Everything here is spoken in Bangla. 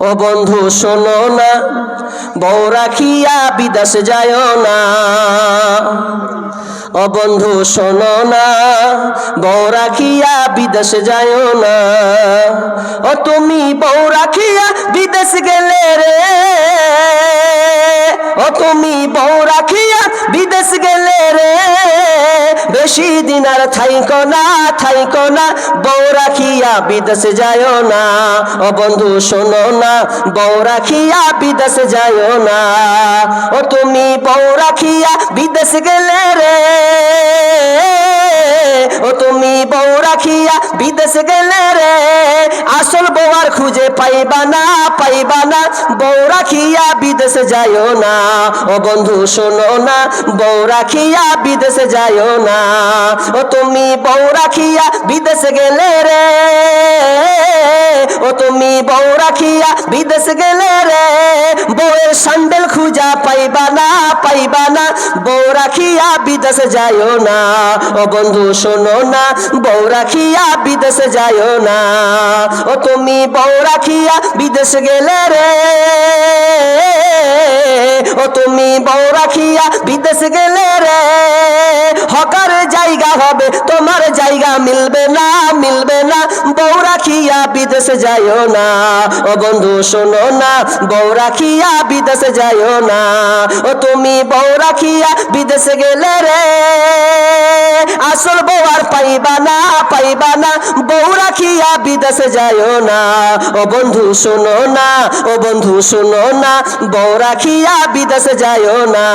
ও বন্ধু, শোনো না, বউ রাখিয়া বিদেশে যায় না। ও বন্ধু, শোনো না, বউ রাখিয়া বিদেশে যায় না। ও তুমি বউ রাখিয়া বিদেশ গেলে রে। ও তুমি বউ রাখিয়া বেশি দিন আর থাইকো না থাইকো না। বউ রাখিয়া বিদেশে যায় না। ও বন্ধু, শোনো না, বউ রাখিয়া বিদেশে যায় না। ও তুমি বউ রাখিয়া বিদেশ গেলে রে বিদেশ গেলে রে, আসল বৌয়ার খুঁজে পাইবা না পাইবা না। বউ রাখিয়া বিদেশে যাইও না। ও বন্ধু, শোনো না, বউ রাখিয়া বিদেশে যাইও না। ও তুমি বউ রাখিয়া বিদেশে গেলে রে ও তুমি বউ রাখিয়া বিদেশ গেলে রে, বউয়ের স্যান্ডেল খুঁজা পাইবা না পাইবা না। বউ রাখিয়া বিদেশে যাইও না, ও বন্ধু শোনো না, বউ রাখিয়া বিদেশে যাইও না। ও তুমি বউ রাখিয়া বিদেশে গেলে রে, ও তুমি বউ রাখিয়া বিদেশে গেলে রে। হকার জায়গা হবে, তোমার জায়গা মিলবে বিদেশে যাইও না। ও বন্ধু, শোনো না, বউ রাখিয়া বিদেশে যাইও না। ও তুমি বউ রাখিয়া বিদেশে গেলে রে। আসল বউ আর পাইবা না পাইবা না, বউ রাখিয়া বিদেশে যাইও না। ও বন্ধু, শোনো না, ও বন্ধু, শোনো না, বউ রাখিয়া বিদেশে যাইও না।